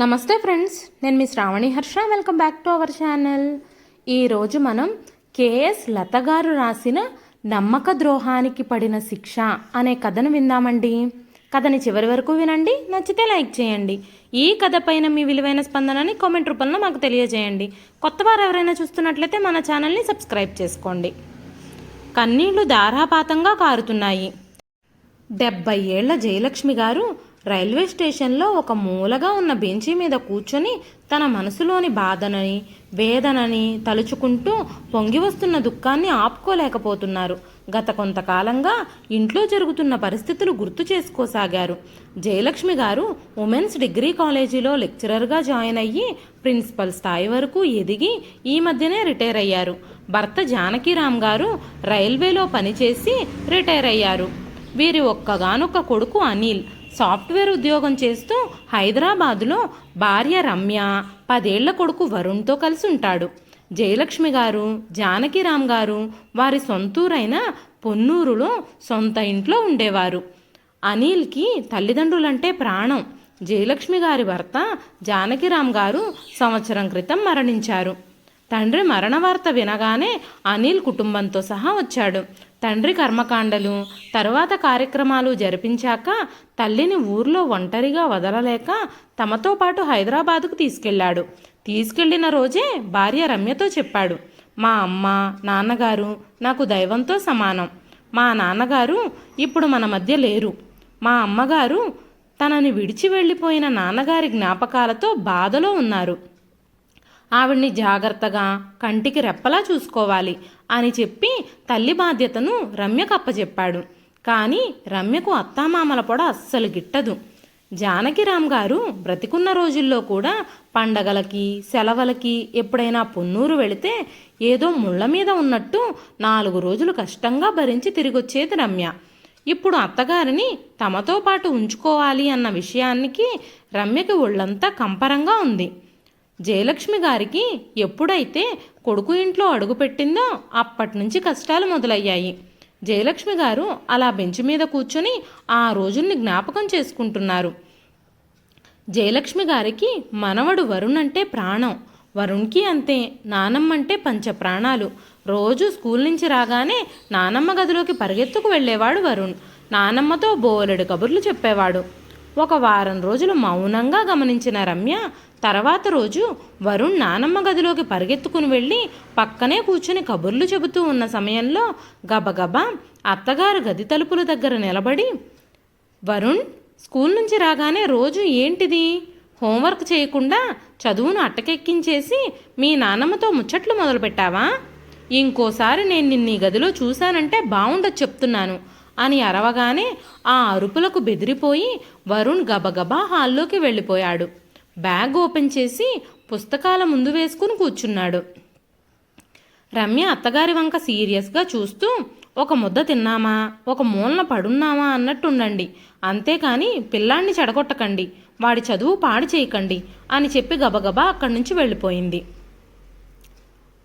నమస్తే ఫ్రెండ్స్ నేను మీ Shravani Harsha. Welcome back to our channel ఈరోజు మనం కేఎస్ లత గారు రాసిన నమ్మక ద్రోహానికి పడిన శిక్ష అనే కథను విందామండి. కథని చివరి వరకు వినండి నచ్చితే లైక్ చేయండి. ఈ కథ పైన మీ విలువైన స్పందనని కామెంట్ రూపంలో మాకు తెలియజేయండి. కొత్త వారు ఎవరైనా చూస్తున్నట్లయితే మన ఛానల్ని సబ్స్క్రైబ్ చేసుకోండి. కన్నీళ్ళు ధారాపాతంగా కారుతున్నాయి. డెబ్బై ఏళ్ళ జయలక్ష్మి గారు రైల్వే స్టేషన్లో ఒక మూలగా ఉన్న బెంచి మీద కూర్చొని తన మనసులోని బాధనని వేదనని తలుచుకుంటూ పొంగి వస్తున్న దుఃఖాన్ని ఆపుకోలేకపోతున్నారు. గత కొంతకాలంగా ఇంట్లో జరుగుతున్న పరిస్థితులు గుర్తు చేసుకోసాగారు. జయలక్ష్మి గారు ఉమెన్స్ డిగ్రీ కాలేజీలో లెక్చరర్గా జాయిన్ అయ్యి ప్రిన్సిపల్ స్థాయి వరకు ఎదిగి ఈ మధ్యనే రిటైర్ అయ్యారు. భర్త జానకిరామ్ గారు రైల్వేలో పనిచేసి రిటైర్ అయ్యారు. వీరి ఒక్కగానొక్క కొడుకు అనిల్ సాఫ్ట్వేర్ ఉద్యోగం చేస్తూ హైదరాబాదులో భార్య రమ్య పదేళ్ళ కొడుకు వరుణ్తో కలిసి ఉంటాడు. జయలక్ష్మి గారు జానకిరామ్ గారు వారి సొంతూరైన పొన్నూరులో సొంత ఇంట్లో ఉండేవారు. అనిల్కి తల్లిదండ్రులంటే ప్రాణం. జయలక్ష్మి గారి భర్త జానకిరామ్ గారు సంవత్సరం క్రితం మరణించారు. తండ్రి మరణ వార్త వినగానే అనిల్ కుటుంబంతో సహా వచ్చాడు. తండ్రి కర్మకాండలు తరువాత కార్యక్రమాలు జరిపించాక తల్లిని ఊర్లో ఒంటరిగా వదలలేక తమతో పాటు హైదరాబాదుకు తీసుకెళ్ళాడు. తీసుకెళ్ళిన రోజే భార్య రమ్యతో చెప్పాడు మా అమ్మ నాన్నగారు నాకు దైవంతో సమానం. మా నాన్నగారు ఇప్పుడు మన మధ్య లేరు. మా అమ్మగారు తనని విడిచి వెళ్ళిపోయిన నాన్నగారి జ్ఞాపకాలతో బాధలో ఉన్నారు. ఆవిడ్ని జాగ్రత్తగా కంటికి రెప్పలా చూసుకోవాలి అని చెప్పి తల్లి బాధ్యతను రమ్యకు అప్పచెప్పాడు కానీ రమ్యకు అత్తామామల పొడ అస్సలు గిట్టదు. జానకిరామ్ గారు బ్రతికున్న రోజుల్లో కూడా పండగలకి సెలవులకి ఎప్పుడైనా పొన్నూరు వెళితే ఏదో ముళ్ళ మీద ఉన్నట్టు నాలుగు రోజులు కష్టంగా భరించి తిరిగొచ్చేది రమ్య. ఇప్పుడు అత్తగారిని తమతో పాటు ఉంచుకోవాలి అన్న విషయానికి రమ్యకి ఒళ్ళంతా కంపరంగా ఉంది. జయలక్ష్మి గారికి ఎప్పుడైతే కొడుకు ఇంట్లో అడుగుపెట్టిందో అప్పటి నుంచి కష్టాలు మొదలయ్యాయి. జయలక్ష్మి గారు అలా బెంచ్ మీద కూర్చొని ఆ రోజుల్ని జ్ఞాపకం చేసుకుంటున్నారు. జయలక్ష్మి గారికి మనవడు వరుణ్ అంటే ప్రాణం. వరుణ్కి అంతే నానమ్మ అంటే పంచ ప్రాణాలు రోజు స్కూల్ నుంచి రాగానే నానమ్మ గదిలోకి పరిగెత్తుకు వెళ్ళేవాడు వరుణ్. నానమ్మతో బోలెడు కబుర్లు చెప్పేవాడు. ఒక వారం రోజులు మౌనంగా గమనించిన రమ్య తర్వాత రోజు వరుణ్ నానమ్మ గదిలోకి పరిగెత్తుకుని వెళ్ళి పక్కనే కూర్చుని కబుర్లు చెబుతూ ఉన్న సమయంలో గబగబా అత్తగారు గది తలుపుల దగ్గర నిలబడి వరుణ్ స్కూల్ నుంచి రాగానే రోజు ఏంటిది? హోంవర్క్ చేయకుండా చదువును అట్టకెక్కించేసి మీ నాన్నమ్మతో ముచ్చట్లు మొదలుపెట్టావా? ఇంకోసారి నేను నిన్ను గదిలో చూశానంటే బాగుండదు చెప్తున్నాను అని అరవగానే ఆ అరుపులకు బెదిరిపోయి వరుణ్ గబగబా హాల్లోకి వెళ్ళిపోయాడు. బ్యాగ్ ఓపెన్ చేసి పుస్తకాల ముందు వేసుకుని కూర్చున్నాడు. రమ్య అత్తగారి వంక సీరియస్గా చూస్తూ ఒక ముద్ద తిన్నామా? ఒక మూలన పడున్నామా? అన్నట్టుండండి. అంతేకాని పిల్లాన్ని చెడగొట్టకండి. వాడి చదువు పాడు చేయకండి అని చెప్పి గబగబా అక్కడి నుంచి వెళ్ళిపోయింది.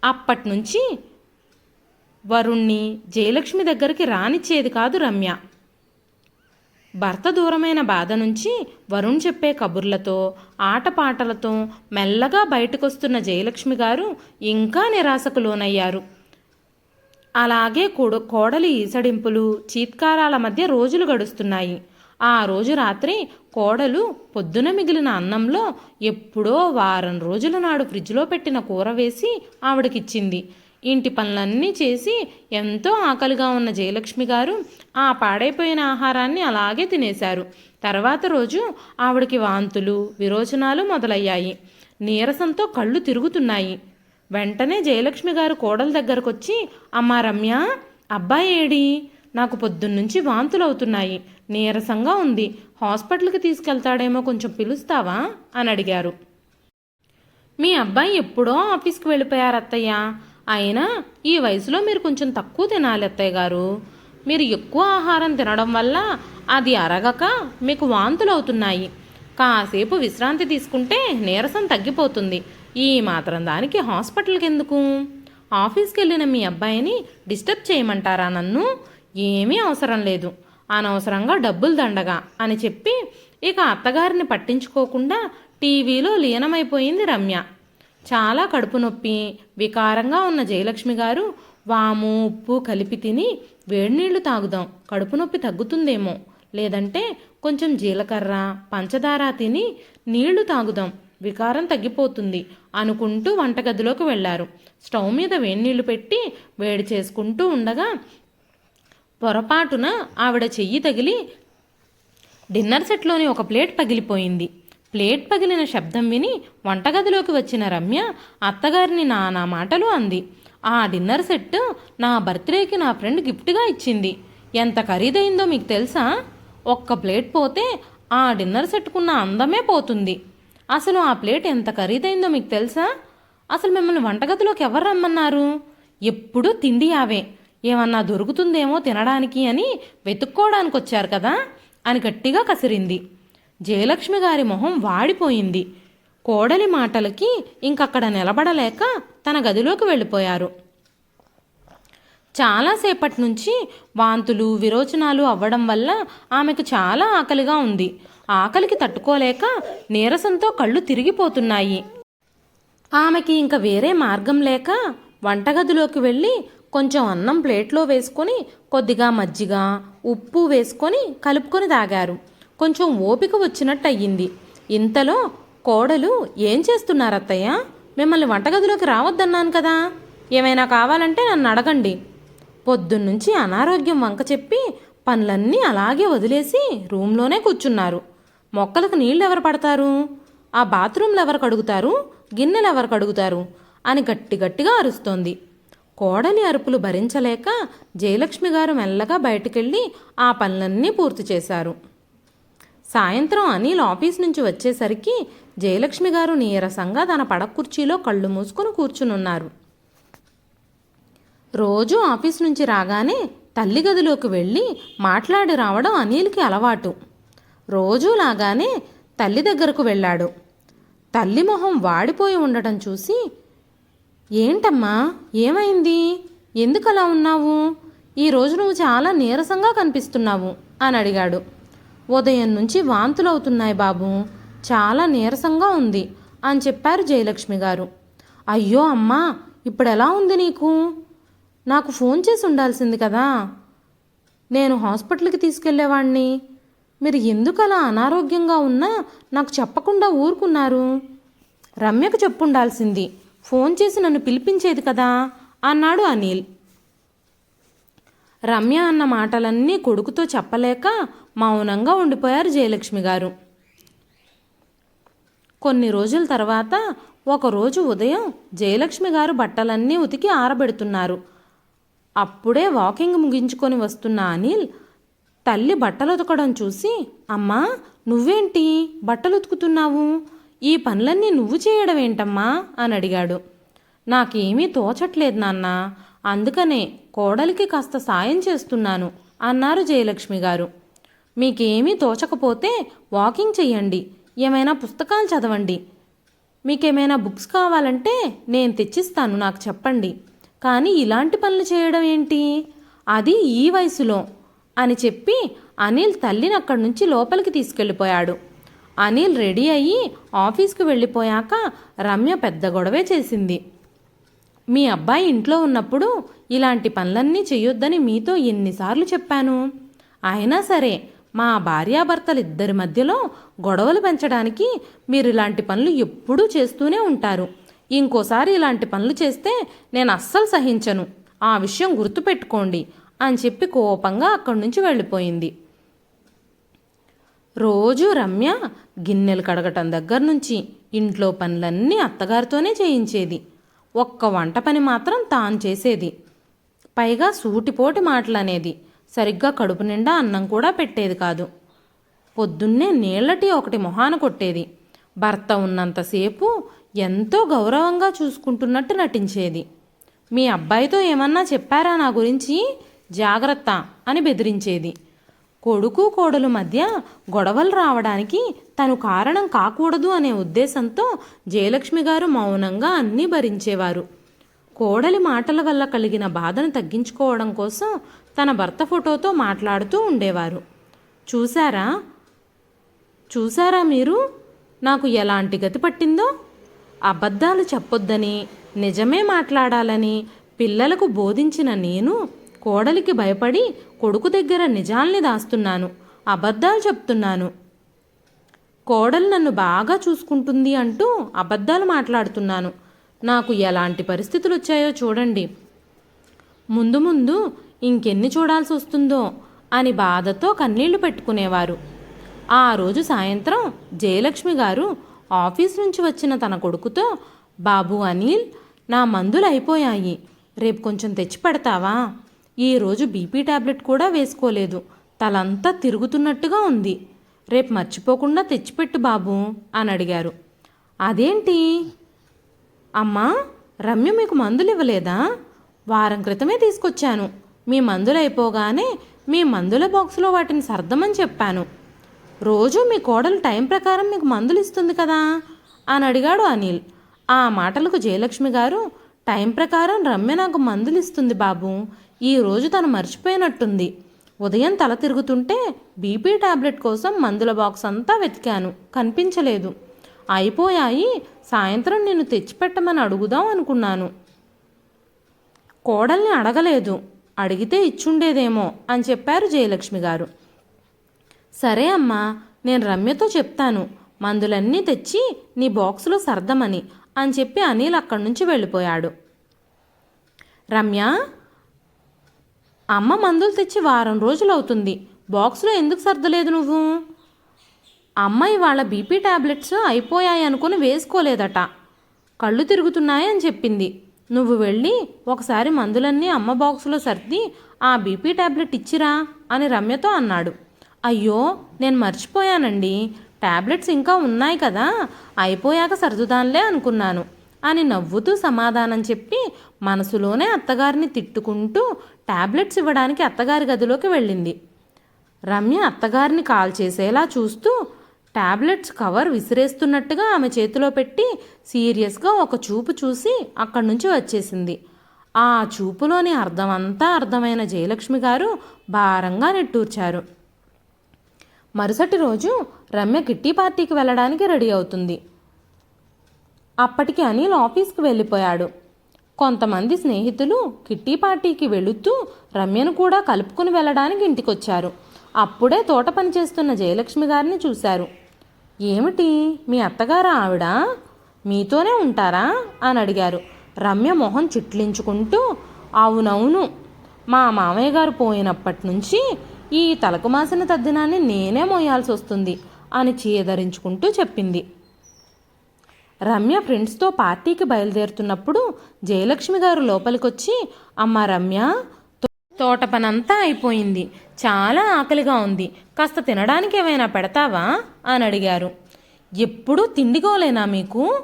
అప్పటి నుంచి వరుణ్ణి జయలక్ష్మి దగ్గరికి రానిచ్చేది కాదు రమ్య. భర్త దూరమైన బాధ నుంచి వరుణ్ చెప్పే కబుర్లతో ఆటపాటలతో మెల్లగా బయటకొస్తున్న జయలక్ష్మి గారు ఇంకా నిరాశకు లోనయ్యారు. అలాగే కూడు కోడలి ఈసడింపులు చీత్కారాల మధ్య రోజులు గడుస్తున్నాయి. ఆ రోజు రాత్రి కోడలు పొద్దున మిగిలిన అన్నంలో ఎప్పుడో వారం రోజుల నాడు ఫ్రిడ్జ్లో పెట్టిన కూర వేసి ఆవిడకిచ్చింది. ఇంటి పనులన్నీ చేసి ఎంతో ఆకలిగా ఉన్న జయలక్ష్మి గారు ఆ పాడైపోయిన ఆహారాన్ని అలాగే తినేశారు. తర్వాత రోజు ఆవిడకి వాంతులు విరోచనాలు మొదలయ్యాయి. నీరసంతో కళ్ళు తిరుగుతున్నాయి. వెంటనే జయలక్ష్మి గారు కోడల దగ్గరకొచ్చి అమ్మా రమ్య అబ్బాయి ఏడి? నాకు పొద్దున్నుంచి వాంతులు అవుతున్నాయి నీరసంగా ఉంది. హాస్పిటల్కి తీసుకెళ్తాడేమో కొంచెం పిలుస్తావా? అని అడిగారు. మీ అబ్బాయి ఎప్పుడో ఆఫీస్కి వెళ్ళిపోయారు అత్తయ్య అయినా ఈ వయసులో మీరు కొంచెం తక్కువ తినాలి అత్తయ్య గారు. మీరు ఎక్కువ ఆహారం తినడం వల్ల అది అరగక మీకు వాంతులు అవుతున్నాయి. కాసేపు విశ్రాంతి తీసుకుంటే నీరసం తగ్గిపోతుంది. ఈ మాత్రం దానికి హాస్పిటల్కి ఎందుకు? ఆఫీస్కి వెళ్ళిన మీ అబ్బాయిని డిస్టర్బ్ చేయమంటారా నన్ను? ఏమీ అవసరం లేదు. అనవసరంగా డబ్బులు దండగా అని చెప్పి ఇక అత్తగారిని పట్టించుకోకుండా టీవీలో లీనమైపోయింది రమ్య. చాలా కడుపు నొప్పి వికారంగా ఉన్న జయలక్ష్మి గారు వాము ఉప్పు కలిపి తిని వేడినీళ్ళు తాగుదాం. కడుపు నొప్పి తగ్గుతుందేమో. లేదంటే కొంచెం జీలకర్ర పంచదార తిని నీళ్ళు తాగుదాం. వికారం తగ్గిపోతుంది అనుకుంటూ వంటగదిలోకి వెళ్ళారు స్టవ్ మీద వేడినీళ్ళు పెట్టి వేడి చేసుకుంటూ ఉండగా పొరపాటున ఆవిడ చెయ్యి తగిలి డిన్నర్ సెట్లోని ఒక ప్లేట్ పగిలిపోయింది. ప్లేట్ పగిలిన శబ్దం విని వంటగదిలోకి వచ్చిన రమ్య అత్తగారిని నానా మాటలు అంది. ఆ డిన్నర్ సెట్ నా బర్త్డేకి నా ఫ్రెండ్ గిఫ్ట్గా ఇచ్చింది. ఎంత ఖరీదైందో మీకు తెలుసా? ఒక్క ప్లేట్ పోతే ఆ డిన్నర్ సెట్కున్న అందమే పోతుంది. అసలు ఆ ప్లేట్ ఎంత ఖరీదైందో మీకు తెలుసా? అసలు మిమ్మల్ని వంటగదిలోకి ఎవరు రమ్మన్నారు? ఎప్పుడూ తిండి యావే. ఏమన్నా దొరుకుతుందేమో తినడానికి అని వెతుక్కోవడానికి వచ్చారు కదా? అని గట్టిగా కసిరింది. జయలక్ష్మి గారి మొహం వాడిపోయింది. కోడలి మాటలకి ఇంకక్కడ నిలబడలేక తన గదిలోకి వెళ్ళిపోయారు. చాలాసేపటి నుంచి వాంతులు విరోచనాలు అవ్వడం వల్ల ఆమెకు చాలా ఆకలిగా ఉంది. ఆకలికి తట్టుకోలేక నీరసంతో కళ్ళు తిరిగిపోతున్నాయి. ఆమెకి ఇంక వేరే మార్గం లేక వంటగదిలోకి వెళ్ళి కొంచెం అన్నం ప్లేట్లో వేసుకొని కొద్దిగా మజ్జిగ ఉప్పు వేసుకొని కలుపుకొని తాగారు. కొంచెం ఓపిక వచ్చినట్టు అయ్యింది ఇంతలో కోడలు ఏం చేస్తున్నారు అత్తయ్య మిమ్మల్ని వంటగదిలోకి రావద్దన్నాను కదా. ఏమైనా కావాలంటే నన్ను అడగండి. పొద్దున్నుంచి అనారోగ్యం వంక చెప్పి పనులన్నీ అలాగే వదిలేసి రూమ్లోనే కూర్చున్నారు. మొక్కలకు నీళ్ళు ఎవరు పడతారు? ఆ బాత్రూంలు ఎవరు కడుగుతారు గిన్నెలు ఎవరు కడుగుతారు అని గట్టి గట్టిగా అరుస్తోంది. కోడలి అరుపులు భరించలేక జయలక్ష్మి గారు మెల్లగా బయటికెళ్ళి ఆ పనులన్నీ పూర్తి చేశారు. సాయంత్రం అనిల్ ఆఫీస్ నుంచి వచ్చేసరికి జయలక్ష్మి గారు నీరసంగా తన పడక కుర్చీలో కళ్ళు మూసుకొని కూర్చునున్నారు. రోజూ ఆఫీస్ నుంచి రాగానే తల్లి గదిలోకి వెళ్ళి మాట్లాడి రావడం అనిల్కి అలవాటు. రోజూ లాగానే తల్లి దగ్గరకు వెళ్ళాడు. తల్లి మొహం వాడిపోయి ఉండటం చూసి ఏంటమ్మా ఏమైంది? ఎందుకు అలా ఉన్నావు ఈరోజు నువ్వు చాలా నీరసంగా కనిపిస్తున్నావు అని అడిగాడు. ఉదయం నుంచి వాంతులు అవుతున్నాయి బాబు. చాలా నీరసంగా ఉంది అని చెప్పారు జయలక్ష్మి గారు. అయ్యో అమ్మా ఇప్పుడు ఎలా ఉంది నీకు? నాకు ఫోన్ చేసి ఉండాల్సింది కదా. నేను హాస్పిటల్కి తీసుకెళ్ళేవాణ్ణి మీరు ఎందుకు అలా అనారోగ్యంగా ఉన్నా నాకు చెప్పకుండా ఊరుకున్నారు? రమ్యకు చెప్పుండాల్సింది ఫోన్ చేసి నన్ను పిలిపించేది కదా అన్నాడు అనిల్. రమ్య అన్న మాటలన్నీ కొడుకుతో చెప్పలేక మౌనంగా ఉండిపోయారు జయలక్ష్మి గారు. కొన్ని రోజుల తర్వాత ఒకరోజు ఉదయం జయలక్ష్మి గారు బట్టలన్నీ ఉతికి ఆరబెడుతున్నారు. అప్పుడే వాకింగ్ ముగించుకొని వస్తున్న అనిల్ తల్లి బట్టలు ఉతకడం చూసి అమ్మా నువ్వేంటి? బట్టలు ఉతుకుతున్నావు? ఈ పనులన్నీ నువ్వు చేయడం ఏంటమ్మా? అని అడిగాడు. నాకేమీ తోచట్లేదు నాన్న. అందుకనే కోడలికి కాస్త సాయం చేస్తున్నాను అన్నారు జయలక్ష్మి గారు. మీకేమీ తోచకపోతే వాకింగ్ చెయ్యండి. ఏమైనా పుస్తకాలు చదవండి. మీకేమైనా బుక్స్ కావాలంటే నేను తెచ్చిస్తాను నాకు చెప్పండి. కానీ ఇలాంటి పనులు చేయడం ఏంటి? అది ఈ వయసులో అని చెప్పి అనిల్ తల్లిని అక్కడి నుంచి లోపలికి తీసుకెళ్ళిపోయాడు. అనిల్ రెడీ అయ్యి ఆఫీస్కి వెళ్ళిపోయాక రమ్య పెద్ద గొడవే చేసింది. మీ అబ్బాయి ఇంట్లో ఉన్నప్పుడు ఇలాంటి పనులన్నీ చేయొద్దని మీతో ఎన్నిసార్లు చెప్పాను? అయినా సరే మా భార్యాభర్తలు ఇద్దరి మధ్యలో గొడవలు పెంచడానికి మీరు ఇలాంటి పనులు ఎప్పుడూ చేస్తూనే ఉంటారు. ఇంకోసారి ఇలాంటి పనులు చేస్తే నేను అస్సలు సహించను. ఆ విషయం గుర్తుపెట్టుకోండి అని చెప్పి కోపంగా అక్కడి నుంచి వెళ్ళిపోయింది. రోజు రమ్య గిన్నెలు కడగటం దగ్గర నుంచి ఇంట్లో పనులన్నీ అత్తగారితోనే చేయించేది. ఒక్క వంట పని మాత్రం తాను చేసేది. పైగా సూటిపోటి మాటలనేది. సరిగ్గా కడుపు నిండా అన్నం కూడా పెట్టేది కాదు. పొద్దున్నే నీళ్ళటి ఒకటి మొహాన కొట్టేది. భర్త ఉన్నంతసేపు ఎంతో గౌరవంగా చూసుకుంటున్నట్టు నటించేది. మీ అబ్బాయితో ఏమన్నా చెప్పారా నా గురించి? జాగ్రత్త అని బెదిరించేది. కొడుకు కోడలు మధ్య గొడవలు రావడానికి తను కారణం కాకూడదు అనే ఉద్దేశంతో జయలక్ష్మి గారు మౌనంగా అన్నీ భరించేవారు. కోడలి మాటల వల్ల కలిగిన బాధను తగ్గించుకోవడం కోసం తన భర్త ఫోటోతో మాట్లాడుతూ ఉండేవారు. చూసారా చూసారా మీరు? నాకు ఎలాంటి గతి పట్టిందో? అబద్ధాలు చెప్పొద్దని నిజమే మాట్లాడాలని పిల్లలకు బోధించిన నేను కోడలికి భయపడి కొడుకు దగ్గర నిజాల్ని దాస్తున్నాను అబద్ధాలు చెప్తున్నాను. కోడలు నన్ను బాగా చూసుకుంటుంది అంటూ అబద్ధాలు మాట్లాడుతున్నాను. నాకు ఎలాంటి పరిస్థితులు వచ్చాయో చూడండి. ముందు ముందు ఇంకెన్ని చూడాల్సి వస్తుందో అని బాధతో కన్నీళ్ళు పెట్టుకునేవారు. ఆ రోజు సాయంత్రం జయలక్ష్మి గారు ఆఫీస్ నుంచి వచ్చిన తన కొడుకుతో బాబు అనిల్ నా మందులు అయిపోయాయి. రేపు కొంచెం తెచ్చి పెడతావా? ఈరోజు బీపీ టాబ్లెట్ కూడా వేసుకోలేదు. తలంతా తిరుగుతున్నట్టుగా ఉంది. రేపు మర్చిపోకుండా తెచ్చిపెట్టు బాబు అని అడిగారు. అదేంటి? అమ్మా రమ్య మీకు మందులు ఇవ్వలేదా? వారం క్రితమే తీసుకొచ్చాను. మీ మందులు అయిపోగానే మీ మందుల బాక్స్లో వాటిని సర్దమని చెప్పాను. రోజు మీ కోడలు టైం ప్రకారం మీకు మందులు ఇస్తుంది కదా? అని అడిగాడు అనిల్. ఆ మాటలకు జయలక్ష్మి గారు టైం ప్రకారం రమ్య నాకు మందులు ఇస్తుంది బాబు. ఈ రోజు తను మర్చిపోయినట్టుంది. ఉదయం తల తిరుగుతుంటే బీపీ టాబ్లెట్ కోసం మందుల బాక్స్ అంతా వెతికాను. కనిపించలేదు. అయిపోయాయి. సాయంత్రం నేను తెచ్చిపెట్టమని అడుగుదాం అనుకున్నాను. కోడల్ని అడగలేదు. అడిగితే ఇచ్చుండేదేమో అని చెప్పారు జయలక్ష్మి గారు. సరే అమ్మా నేను రమ్యతో చెప్తాను. మందులన్నీ తెచ్చి నీ బాక్సులో సర్దమని అని చెప్పి అనిల్ అక్కడి నుంచి వెళ్ళిపోయాడు. రమ్య అమ్మ మందులు తెచ్చి వారం రోజులు అవుతుంది బాక్స్లో ఎందుకు సర్దలేదు నువ్వు? అమ్మ ఇవాళ బీపీ టాబ్లెట్స్ అయిపోయాయి అనుకుని వేసుకోలేదట. కళ్ళు తిరుగుతున్నాయి అని చెప్పింది. నువ్వు వెళ్ళి ఒకసారి మందులన్నీ అమ్మ బాక్సులో సర్ది ఆ బీపీ ట్యాబ్లెట్ ఇచ్చిరా అని రమ్యతో అన్నాడు. అయ్యో నేను మర్చిపోయానండి. ట్యాబ్లెట్స్ ఇంకా ఉన్నాయి కదా అయిపోయాక సర్దుదాన్లే అనుకున్నాను అని నవ్వుతూ సమాధానం చెప్పి మనసులోనే అత్తగారిని తిట్టుకుంటూ ట్యాబ్లెట్స్ ఇవ్వడానికి అత్తగారి గదిలోకి వెళ్ళింది. రమ్య అత్తగారిని కాల్ చేసేలా చూస్తూ టాబ్లెట్స్ కవర్ విసిరేస్తున్నట్టుగా ఆమె చేతిలో పెట్టి సీరియస్గా ఒక చూపు చూసి అక్కడి నుంచి వచ్చేసింది. ఆ చూపులోని అర్థమంతా అర్థమైన జయలక్ష్మి గారు భారంగా నిట్టూర్చారు. మరుసటి రోజు రమ్య కిట్టి పార్టీకి వెళ్ళడానికి రెడీ అవుతుంది. అప్పటికి అనిల్ ఆఫీస్కి వెళ్ళిపోయాడు. కొంతమంది స్నేహితులు కిట్టి పార్టీకి వెళుతూ రమ్యను కూడా కలుపుకుని వెళ్ళడానికి ఇంటికొచ్చారు. అప్పుడే తోట పని చేస్తున్న జయలక్ష్మి గారిని చూశారు. ఏమిటి? మీ అత్తగారు ఆవిడ? మీతోనే ఉంటారా? అని అడిగారు. రమ్య మొహం చిట్లించుకుంటూ అవునవును. మా మామయ్య గారు పోయినప్పటి నుంచి ఈ తలకు మాసిన తద్దినాన్ని నేనే మోయాల్సి వస్తుంది అని చీదరించుకుంటూ చెప్పింది. రమ్య ఫ్రెండ్స్తో పార్టీకి బయలుదేరుతున్నప్పుడు జయలక్ష్మి గారు లోపలికొచ్చి అమ్మ రమ్య తోట పనంతా అయిపోయింది. చాలా ఆకలిగా ఉంది. కాస్త తినడానికి ఏమైనా పెడతావా? అని అడిగారు. ఎప్పుడూ తిండిగోలేనా మీకు?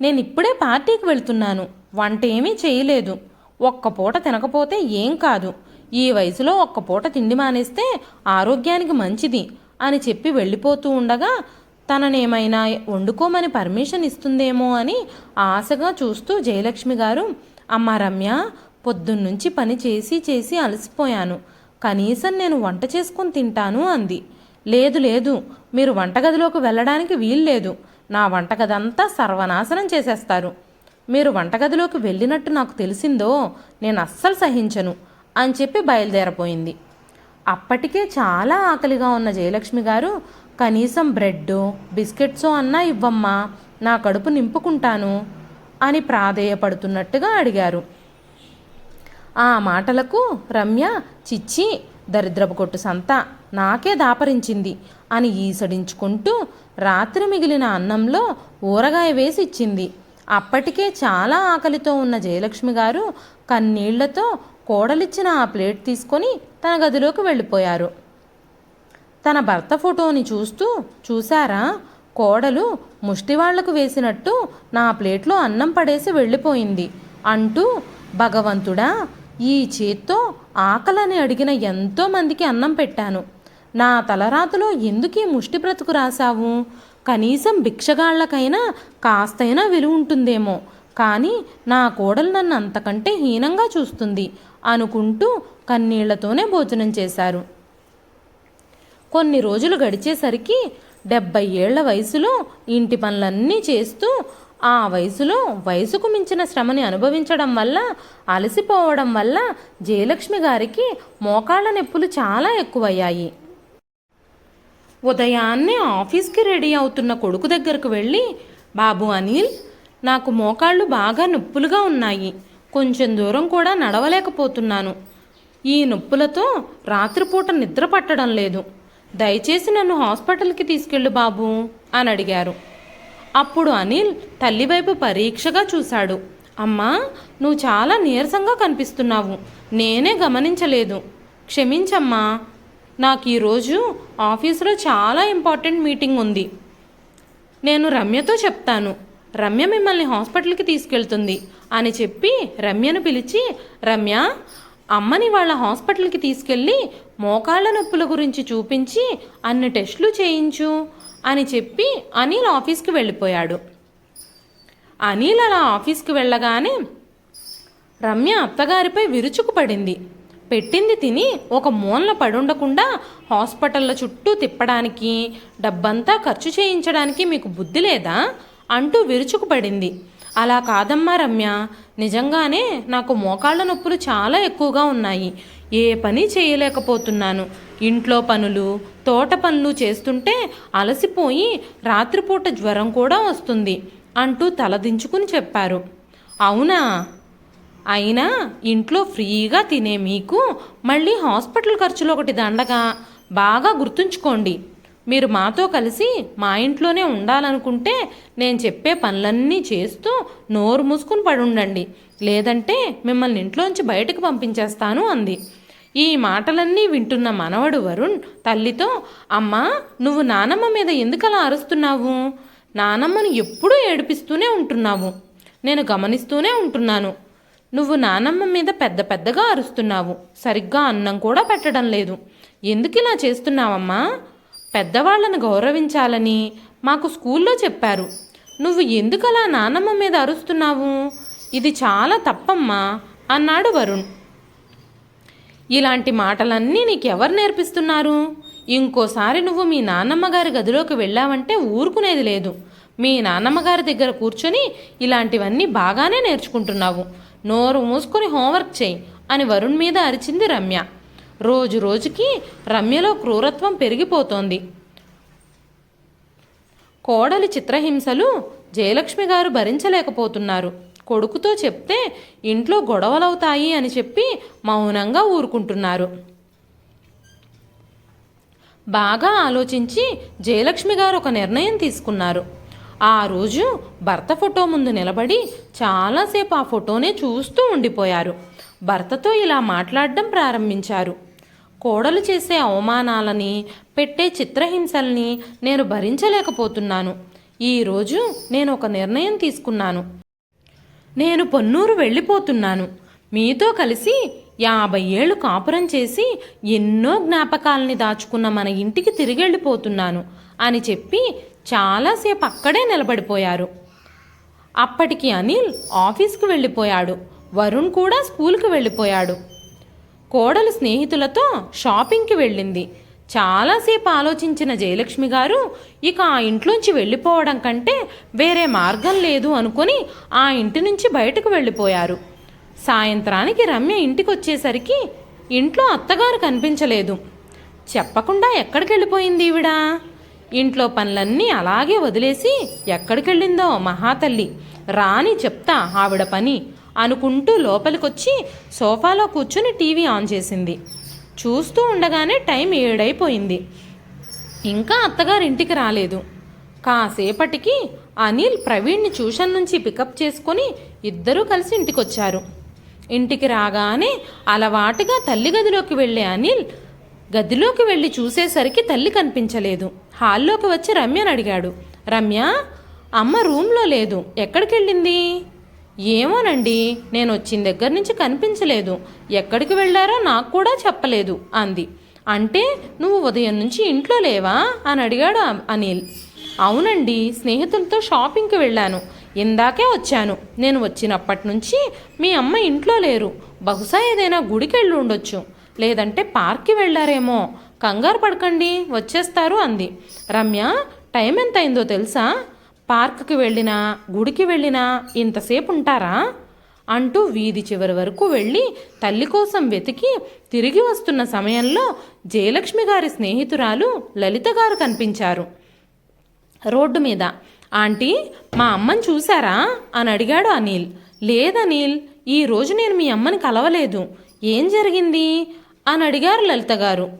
నేను ఇప్పుడే పార్టీకి వెళ్తున్నాను. వంట ఏమీ చేయలేదు. ఒక్క పూట తినకపోతే ఏం కాదు. ఈ వయసులో ఒక్క పూట తిండి మానేస్తే ఆరోగ్యానికి మంచిది అని చెప్పి వెళ్ళిపోతూ ఉండగా తననేమైనా వండుకోమని పర్మిషన్ ఇస్తుందేమో అని ఆశగా చూస్తూ జయలక్ష్మి గారు అమ్మ రమ్య పొద్దున్నుంచి పని చేసి చేసి అలసిపోయాను. కనీసం నేను వంట చేసుకొని తింటాను అంది. లేదు లేదు మీరు వంటగదిలోకి వెళ్ళడానికి వీల్లేదు. నా వంటగదంతా సర్వనాశనం చేసేస్తారు. మీరు వంటగదిలోకి వెళ్ళినట్టు నాకు తెలిసిందో నేను అస్సలు సహించను అని చెప్పి బయలుదేరపోయింది అప్పటికే చాలా ఆకలిగా ఉన్న జయలక్ష్మి గారు కనీసం బ్రెడ్ బిస్కెట్సో అన్నా ఇవ్వమ్మా నా కడుపు నింపుకుంటాను అని ప్రాధేయపడుతున్నట్టుగా అడిగారు. ఆ మాటలకు రమ్య చిచ్చి దరిద్రపు కొట్టు సంత నాకే దాపరించింది అని ఈసడించుకుంటూ రాత్రి మిగిలిన అన్నంలో ఊరగాయ వేసి ఇచ్చింది అప్పటికే చాలా ఆకలితో ఉన్న జయలక్ష్మి గారు కన్నీళ్ళతో కోడలిచ్చిన ఆ ప్లేట్ తీసుకొని తన గదిలోకి వెళ్ళిపోయారు. తన భర్త ఫోటోని చూస్తూ చూశారా? కోడలు ముష్టివాళ్ళకు వేసినట్టు నా ప్లేట్లో అన్నం పడేసి వెళ్ళిపోయింది అంటూ భగవంతుడా ఈ చేత్తో ఆకలని అడిగిన ఎంతోమందికి అన్నం పెట్టాను. నా తలరాతలో ఎందుకు ఈ ముష్టి బ్రతుకు రాశావు? కనీసం భిక్షగాళ్ళకైనా కాస్తైనా విలువ ఉంటుందేమో. కానీ నా కోడలు నన్ను అంతకంటే హీనంగా చూస్తుంది అనుకుంటూ కన్నీళ్ళతోనే భోజనం చేశారు. కొన్ని రోజులు గడిచేసరికి డెబ్బై ఏళ్ళ వయసులో ఇంటి పనులన్నీ చేస్తూ ఆ వయసులో వయసుకు మించిన శ్రమని అనుభవించడం వల్ల అలసిపోవడం వల్ల జయలక్ష్మి గారికి మోకాళ్ళ నొప్పులు చాలా ఎక్కువయ్యాయి. ఉదయాన్నే ఆఫీస్కి రెడీ అవుతున్న కొడుకు దగ్గరకు వెళ్ళి బాబు అనిల్ నాకు మోకాళ్ళు బాగా నొప్పులుగా ఉన్నాయి. కొంచెం దూరం కూడా నడవలేకపోతున్నాను. ఈ నొప్పులతో రాత్రిపూట నిద్ర పట్టడం లేదు. దయచేసి నన్ను హాస్పిటల్కి తీసుకెళ్ళు బాబు అని అడిగారు. అప్పుడు అనిల్ తల్లి వైపు పరీక్షగా చూశాడు. అమ్మా నువ్వు చాలా నీరసంగా కనిపిస్తున్నావు. నేనే గమనించలేదు. క్షమించమ్మా. నాకు ఈరోజు ఆఫీసులో చాలా ఇంపార్టెంట్ మీటింగ్ ఉంది. నేను రమ్యతో చెప్తాను. రమ్య మిమ్మల్ని హాస్పిటల్కి తీసుకెళ్తుంది అని చెప్పి రమ్యను పిలిచి రమ్య అమ్మని వాళ్ళ హాస్పిటల్కి తీసుకెళ్ళి మోకాళ్ళ నొప్పుల గురించి చూపించి అన్ని టెస్టులు చేయించు. అని చెప్పి అనిల్ ఆఫీస్కి వెళ్ళిపోయాడు. అనిల్ అలా ఆఫీస్కి వెళ్ళగానే రమ్య అత్తగారిపై విరుచుకుపడింది. పెట్టింది తిని ఒక మూలన పడుండకుండా హాస్పిటల్ల చుట్టూ తిప్పడానికి డబ్బంతా ఖర్చు చేయించడానికి మీకు బుద్ధి లేదా? అంటూ విరుచుకుపడింది. అలా కాదమ్మా రమ్య నిజంగానే నాకు మోకాళ్ళ నొప్పులు చాలా ఎక్కువగా ఉన్నాయి. ఏ పని చేయలేకపోతున్నాను. ఇంట్లో పనులు తోట పనులు చేస్తుంటే అలసిపోయి రాత్రిపూట జ్వరం కూడా వస్తుంది అంటూ తలదించుకుని చెప్పారు. అవునా? అయినా ఇంట్లో ఫ్రీగా తినే మీకు మళ్ళీ హాస్పిటల్ ఖర్చులు ఒకటి దండగా బాగా గుర్తుంచుకోండి. మీరు మాతో కలిసి మా ఇంట్లోనే ఉండాలనుకుంటే నేను చెప్పే పనులన్నీ చేస్తూ నోరు మూసుకుని పడి ఉండండి లేదంటే మిమ్మల్ని ఇంట్లోంచి బయటకు పంపించేస్తాను అంది. ఈ మాటలన్నీ వింటున్న మనవడు వరుణ్ తల్లితో అమ్మా నువ్వు నానమ్మ మీద ఎందుకలా అరుస్తున్నావు? నానమ్మను ఎప్పుడూ ఏడిపిస్తూనే ఉంటున్నావు. నేను గమనిస్తూనే ఉంటున్నాను. నువ్వు నానమ్మ మీద పెద్ద పెద్దగా అరుస్తున్నావు. సరిగ్గా అన్నం కూడా పెట్టడం లేదు. ఎందుకు ఇలా చేస్తున్నావమ్మా? పెద్దవాళ్ళను గౌరవించాలని మాకు స్కూల్లో చెప్పారు. నువ్వు ఎందుకలా నానమ్మ మీద అరుస్తున్నావు? ఇది చాలా తప్పమ్మా అన్నాడు వరుణ్. ఇలాంటి మాటలన్నీ నీకెవరు నేర్పిస్తున్నారు? ఇంకోసారి నువ్వు మీ నాన్నమ్మ గారి గదిలోకి వెళ్ళావంటే ఊరుకునేది లేదు. మీ నాన్నమ్మ గారి దగ్గర కూర్చొని ఇలాంటివన్నీ బాగానే నేర్చుకుంటున్నావు. నోరు మూసుకొని హోంవర్క్ చేయి అని వరుణ్ మీద అరిచింది రమ్య. రోజు రోజుకి రమ్యలో క్రూరత్వం పెరిగిపోతోంది. కోడలి చిత్రహింసలు జయలక్ష్మి గారు భరించలేకపోతున్నారు. కొడుకుతో చెప్తే ఇంట్లో గొడవలవుతాయి అని చెప్పి మౌనంగా ఊరుకుంటున్నారు. బాగా ఆలోచించి జయలక్ష్మి గారు ఒక నిర్ణయం తీసుకున్నారు. ఆ రోజు భర్త ఫోటో ముందు నిలబడి చాలాసేపు ఆ ఫోటోనే చూస్తూ ఉండిపోయారు. భర్తతో ఇలా మాట్లాడడం ప్రారంభించారు. కోడలు చేసే అవమానాలని పెట్టే చిత్రహింసల్ని నేను భరించలేకపోతున్నాను. ఈరోజు నేను ఒక నిర్ణయం తీసుకున్నాను. నేను పొన్నూరు వెళ్ళిపోతున్నాను. మీతో కలిసి యాభై ఏళ్ళు కాపురం చేసి ఎన్నో జ్ఞాపకాలని దాచుకున్న మన ఇంటికి తిరిగెళ్ళిపోతున్నాను అని చెప్పి చాలాసేపు అక్కడే నిలబడిపోయారు. అప్పటికి అనిల్ ఆఫీస్కి వెళ్ళిపోయాడు. వరుణ్ కూడా స్కూల్కి వెళ్ళిపోయాడు. కోడలు స్నేహితులతో షాపింగ్కి వెళ్ళింది. చాలాసేపు ఆలోచించిన జయలక్ష్మి గారు ఇక ఆ ఇంట్లోంచి వెళ్ళిపోవడం కంటే వేరే మార్గం లేదు అనుకొని ఆ ఇంటి నుంచి బయటకు వెళ్ళిపోయారు. సాయంత్రానికి రమ్య ఇంటికి వచ్చేసరికి ఇంట్లో అత్తగారు కనిపించలేదు. చెప్పకుండా ఎక్కడికి వెళ్ళిపోయింది ఈవిడ? ఇంట్లో పనులన్నీ అలాగే వదిలేసి ఎక్కడికెళ్ళిందో మహాతల్లి రాని చెప్తా ఆవిడ పని అనుకుంటూ లోపలికొచ్చి సోఫాలో కూర్చుని టీవీ ఆన్ చేసింది. చూస్తూ ఉండగానే టైం ఏడైపోయింది. ఇంకా అత్తగారింటికి రాలేదు. కాసేపటికి అనిల్ ప్రవీణ్ని ట్యూషన్ నుంచి పికప్ చేసుకొని ఇద్దరూ కలిసి ఇంటికొచ్చారు. ఇంటికి రాగానే అలవాటుగా తల్లి గదిలోకి వెళ్ళే అనిల్ గదిలోకి వెళ్ళి చూసేసరికి తల్లి కనిపించలేదు. హాల్లోకి వచ్చి రమ్యను అడిగాడు. రమ్య అమ్మ రూమ్లో లేదు. ఎక్కడికి వెళ్ళింది ఏమోనండి నేను వచ్చిన దగ్గర నుంచి కనిపించలేదు. ఎక్కడికి వెళ్ళారో నాకు కూడా చెప్పలేదు అంది. అంటే నువ్వు ఉదయం నుంచి ఇంట్లో లేవా? అని అడిగాడు అనిల్. అవునండి స్నేహితులతో షాపింగ్కి వెళ్ళాను. ఇందాకే వచ్చాను. నేను వచ్చినప్పటి నుంచి మీ అమ్మ ఇంట్లో లేరు. బహుశా ఏదైనా గుడికి వెళ్ళి ఉండొచ్చు. లేదంటే పార్క్కి వెళ్ళారేమో. కంగారు పడకండి వచ్చేస్తారు అంది. రమ్య టైం ఎంత అయిందో తెలుసా? పార్క్కి వెళ్ళినా గుడికి వెళ్ళినా ఇంతసేపు ఉంటారా అంటూ వీధి చివరి వరకు వెళ్ళి తల్లి కోసం వెతికి తిరిగి వస్తున్న సమయంలో జయలక్ష్మి గారి స్నేహితురాలు లలిత గారు కనిపించారు. రోడ్డు మీద ఆంటీ మా అమ్మని చూశారా? అని అడిగాడు అనిల్. లేదనిల్ ఈ రోజు నేను మీ అమ్మని కలవలేదు. ఏం జరిగింది? అని అడిగారు లలిత గారు.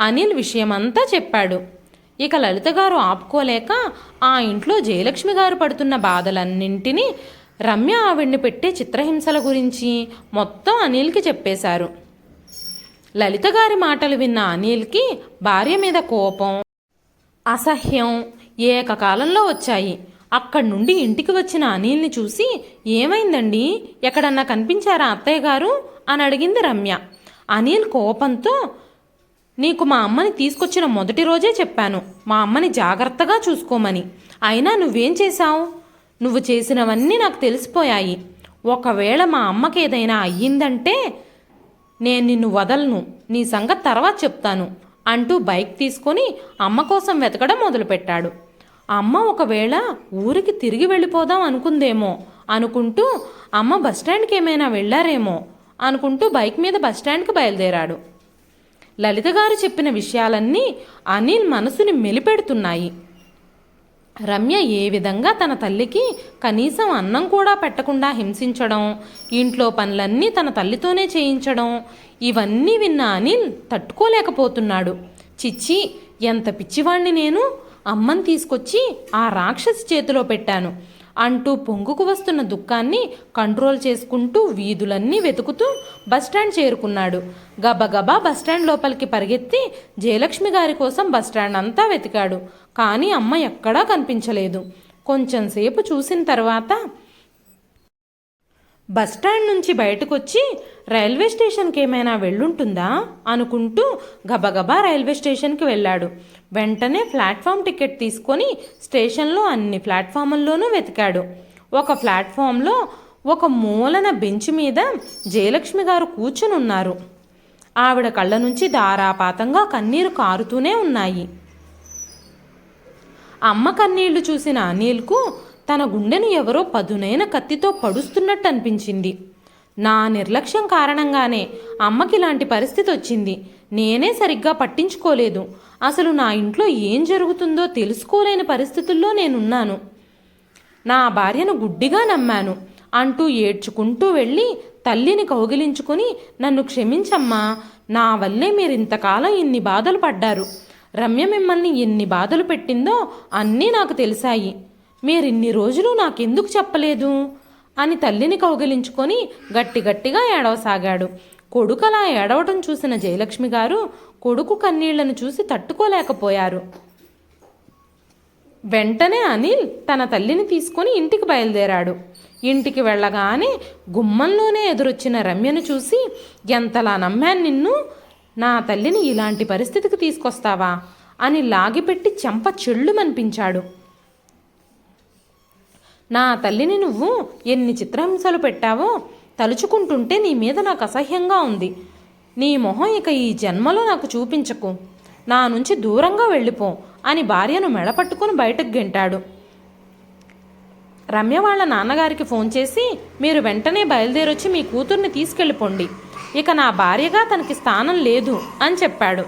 అనిల్ విషయమంతా చెప్పాడు. ఇక లలిత గారు ఆపుకోలేక ఆ ఇంట్లో జయలక్ష్మి గారు పడుతున్న బాధలన్నింటినీ రమ్య ఆవిడ్ని పెట్టే చిత్రహింసల గురించి మొత్తం అనిల్కి చెప్పేశారు. లలిత గారి మాటలు విన్న అనిల్కి భార్య మీద కోపం అసహ్యం ఏకకాలంలో వచ్చాయి. అక్కడి నుండి ఇంటికి వచ్చిన అనిల్ని చూసి ఏమైందండి? ఎక్కడన్నా కనిపించారా అత్తయ్య గారు? అని అడిగింది రమ్య. అనిల్ కోపంతో నీకు మా అమ్మని తీసుకొచ్చిన మొదటి రోజే చెప్పాను. మా అమ్మని జాగ్రత్తగా చూసుకోమని. అయినా నువ్వేం చేశావు? నువ్వు చేసినవన్నీ నాకు తెలిసిపోయాయి. ఒకవేళ మా అమ్మకి ఏదైనా అయ్యిందంటే నేను నిన్ను వదలను. నీ సంగతి తర్వాత చెప్తాను అంటూ బైక్ తీసుకొని అమ్మ కోసం వెతకడం మొదలుపెట్టాడు. అమ్మ ఒకవేళ ఊరికి తిరిగి వెళ్ళిపోదాం అనుకుందేమో అనుకుంటూ అమ్మ బస్టాండ్కి ఏమైనా వెళ్ళారేమో అనుకుంటూ బైక్ మీద బస్టాండ్కి బయలుదేరాడు. లలిత గారు చెప్పిన విషయాలన్నీ అనిల్ మనసుని మెలిపెడుతున్నాయి. రమ్య ఏ విధంగా తన తల్లికి కనీసం అన్నం కూడా పెట్టకుండా హింసించడం ఇంట్లో పనులన్నీ తన తల్లితోనే చేయించడం ఇవన్నీ విన్న అనిల్ తట్టుకోలేకపోతున్నాడు. చిచ్చి ఎంత పిచ్చివాణ్ణి నేను? అమ్మని తీసుకొచ్చి ఆ రాక్షసి చేతిలో పెట్టాను. అంటూ పొంగుకు వస్తున్న దుఃఖాన్ని కంట్రోల్ చేసుకుంటూ వీధులన్నీ వెతుకుతూ బస్టాండ్ చేరుకున్నాడు. గబగబా బస్టాండ్ లోపలికి పరిగెత్తి జయలక్ష్మి గారి కోసం బస్టాండ్ అంతా వెతికాడు. కానీ అమ్మ ఎక్కడా కనిపించలేదు. కొంచెం సేపు చూసిన తర్వాత బస్టాండ్ నుంచి బయటకొచ్చి రైల్వే స్టేషన్కి ఏమైనా వెళ్ళుంటుందా? అనుకుంటూ గబగబా రైల్వే స్టేషన్కి వెళ్ళాడు. వెంటనే ప్లాట్ఫామ్ టికెట్ తీసుకొని స్టేషన్లో అన్ని ప్లాట్ఫామ్ల్లోనూ వెతికాడు. ఒక ప్లాట్ఫామ్లో ఒక మూలన బెంచ్ మీద జయలక్ష్మి గారు కూర్చుని ఉన్నారు ఆవిడ కళ్ళ నుంచి ధారాపాతంగా కన్నీరు కారుతూనే ఉన్నాయి. అమ్మ కన్నీళ్ళు చూసిన అనిల్కు తన గుండెను ఎవరో పదునైన కత్తితో పడుస్తున్నట్టు అనిపించింది నా నిర్లక్ష్యం కారణంగానే అమ్మకి ఇలాంటి పరిస్థితి వచ్చింది. నేనే సరిగ్గా పట్టించుకోలేదు. అసలు నా ఇంట్లో ఏం జరుగుతుందో తెలుసుకోలేని పరిస్థితుల్లో నేనున్నాను. నా భార్యను గుడ్డిగా నమ్మాను. అంటూ ఏడ్చుకుంటూ వెళ్ళి తల్లిని కౌగిలించుకుని నన్ను క్షమించమ్మా నా వల్లే మీరు ఇంతకాలం ఇన్ని బాధలు పడ్డారు. రమ్య మిమ్మల్ని ఎన్ని బాధలు పెట్టిందో అన్నీ నాకు తెలిసాయి. మీరిన్ని రోజులు నాకెందుకు చెప్పలేదు? అని తల్లిని కౌగిలించుకొని గట్టి గట్టిగా ఏడవసాగాడు. కొడుకలా ఏడవటం చూసిన జయలక్ష్మి గారు కొడుకు కన్నీళ్ళను చూసి తట్టుకోలేకపోయారు. వెంటనే అనిల్ తన తల్లిని తీసుకొని ఇంటికి బయలుదేరాడు. ఇంటికి వెళ్ళగానే గుమ్మంలోనే ఎదురొచ్చిన రమ్యను చూసి ఎంతలా నమ్మాను నిన్ను? నా తల్లిని ఇలాంటి పరిస్థితికి తీసుకొస్తావా? అని లాగిపెట్టి చెంప చెళ్ళుమనిపించాడు. నా తల్లిని నువ్వు ఎన్ని చిత్రహింసలు పెట్టావో తలుచుకుంటుంటే నీ మీద నాకు అసహ్యంగా ఉంది. నీ మొహం ఇక ఈ జన్మలో నాకు చూపించకు. నా నుంచి దూరంగా వెళ్ళిపో అని భార్యను మెడపట్టుకుని బయటకు గెంటాడు. రమ్య వాళ్ళ నాన్నగారికి ఫోన్ చేసి మీరు వెంటనే బయలుదేరొచ్చి మీ కూతుర్ని తీసుకెళ్ళిపోండి. ఇక నా భార్యగా తనకి స్థానం లేదు అని చెప్పాడు.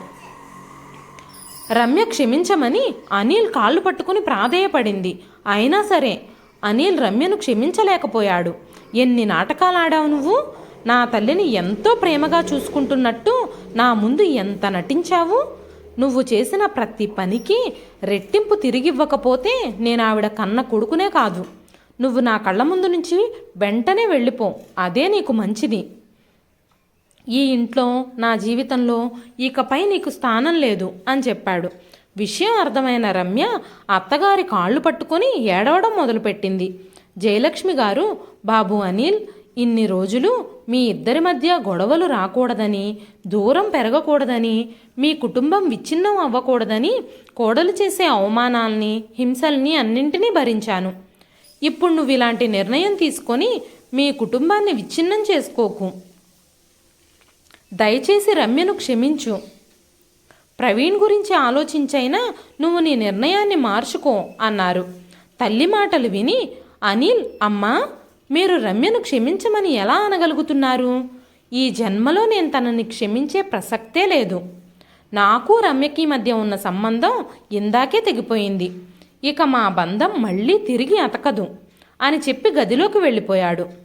రమ్య క్షమించమని అనిల్ కాళ్ళు పట్టుకుని ప్రాధేయపడింది. అయినా సరే అనిల్ రమ్యను క్షమించలేకపోయాడు. ఎన్ని నాటకాలాడావు నువ్వు? నా తల్లిని ఎంతో ప్రేమగా చూసుకుంటున్నట్టు నా ముందు ఎంత నటించావు? నువ్వు చేసిన ప్రతి పనికి రెట్టింపు తిరిగివ్వకపోతే నేను ఆవిడ కన్న కొడుకునే కాదు. నువ్వు నా కళ్ళ ముందు నుంచి వెంటనే వెళ్ళిపో. అదే నీకు మంచిది. ఈ ఇంట్లో నా జీవితంలో ఇకపై నీకు స్థానం లేదు అని చెప్పాడు. విషయం అర్థమైన రమ్య అత్తగారి కాళ్ళు పట్టుకొని ఏడవడం మొదలుపెట్టింది. జయలక్ష్మి గారు బాబు అనిల్ ఇన్ని రోజులు మీ ఇద్దరి మధ్య గొడవలు రాకూడదని దూరం పెరగకూడదని మీ కుటుంబం విచ్ఛిన్నం అవ్వకూడదని కోడలు చేసే అవమానాల్ని హింసల్ని అన్నింటినీ భరించాను. ఇప్పుడు నువ్వు ఇలాంటి నిర్ణయం తీసుకొని మీ కుటుంబాన్ని విచ్ఛిన్నం చేసుకోకు. దయచేసి రమ్యను క్షమించు. ప్రవీణ్ గురించి ఆలోచించైనా నువ్వు నీ నిర్ణయాన్ని మార్చుకో అన్నారు. తల్లి మాటలు విని అనిల్ అమ్మా మీరు రమ్యను క్షమించమని ఎలా అనగలుగుతున్నారు? ఈ జన్మలో నేను తనని క్షమించే ప్రసక్తే లేదు. నాకు రమ్యకి మధ్య ఉన్న సంబంధం ఇందాకే తెగిపోయింది. ఇక మా బంధం మళ్ళీ తిరిగి అతకదు అని చెప్పి గదిలోకి వెళ్ళిపోయాడు.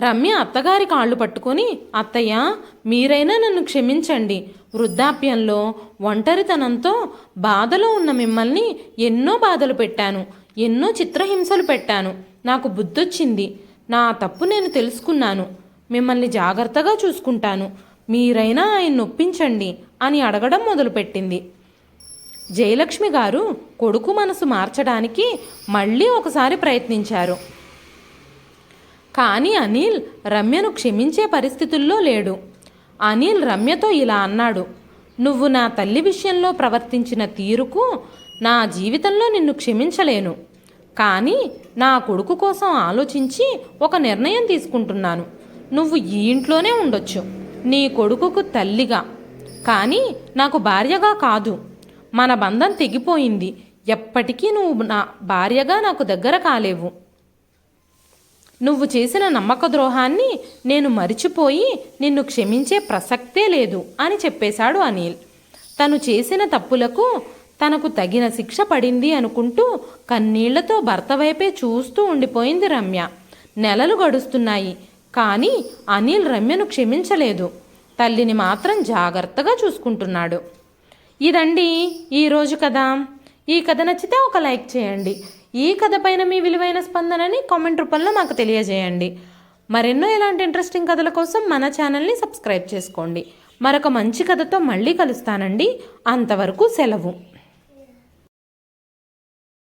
రమ్య అత్తగారి కాళ్ళు పట్టుకొని అత్తయ్య మీరైనా నన్ను క్షమించండి. వృద్ధాప్యంలో ఒంటరితనంతో బాధలో ఉన్న మిమ్మల్ని ఎన్నో బాధలు పెట్టాను ఎన్నో చిత్రహింసలు పెట్టాను. నాకు బుద్ధొచ్చింది. నా తప్పు నేను తెలుసుకున్నాను. మిమ్మల్ని జాగ్రత్తగా చూసుకుంటాను. మీరైనా ఆయన నొప్పించండి అని అడగడం మొదలుపెట్టింది. జయలక్ష్మి గారు కొడుకు మనసు మార్చడానికి మళ్ళీ ఒకసారి ప్రయత్నించారు. కానీ అనిల్ రమ్యను క్షమించే పరిస్థితుల్లో లేడు. అనిల్ రమ్యతో ఇలా అన్నాడు నువ్వు నా తల్లి విషయంలో ప్రవర్తించిన తీరుకు నా జీవితంలో నిన్ను క్షమించలేను. కానీ నా కొడుకు కోసం ఆలోచించి ఒక నిర్ణయం తీసుకుంటున్నాను. నువ్వు ఈ ఇంట్లోనే ఉండొచ్చు. నీ కొడుకుకు తల్లిగా. కానీ నాకు భార్యగా కాదు. మన బంధం తెగిపోయింది. ఎప్పటికీ నువ్వు నా భార్యగా నాకు దగ్గర కాలేవు. నువ్వు చేసిన నమ్మక ద్రోహాన్ని నేను మరిచిపోయి నిన్ను క్షమించే ప్రసక్తే లేదు అని చెప్పేశాడు అనిల్. తను చేసిన తప్పులకు తనకు తగిన శిక్ష పడింది అనుకుంటూ కన్నీళ్ళతో భర్త వైపే చూస్తూ ఉండిపోయింది రమ్య. నెలలు గడుస్తున్నాయి కానీ అనిల్ రమ్యను క్షమించలేదు. తల్లిని మాత్రం జాగ్రత్తగా చూసుకుంటున్నాడు. ఇదండి ఈరోజు కథ. ఈ కథ నచ్చితే ఒక లైక్ చేయండి. ఈ కథపైన మీ విలువైన స్పందనని కామెంట్ రూపంలో మాకు తెలియజేయండి. మరెన్నో ఇలాంటి ఇంట్రెస్టింగ్ కథల కోసం మన ఛానల్ని సబ్స్క్రైబ్ చేసుకోండి. మరొక మంచి కథతో మళ్ళీ కలుస్తానండి. అంతవరకు సెలవు.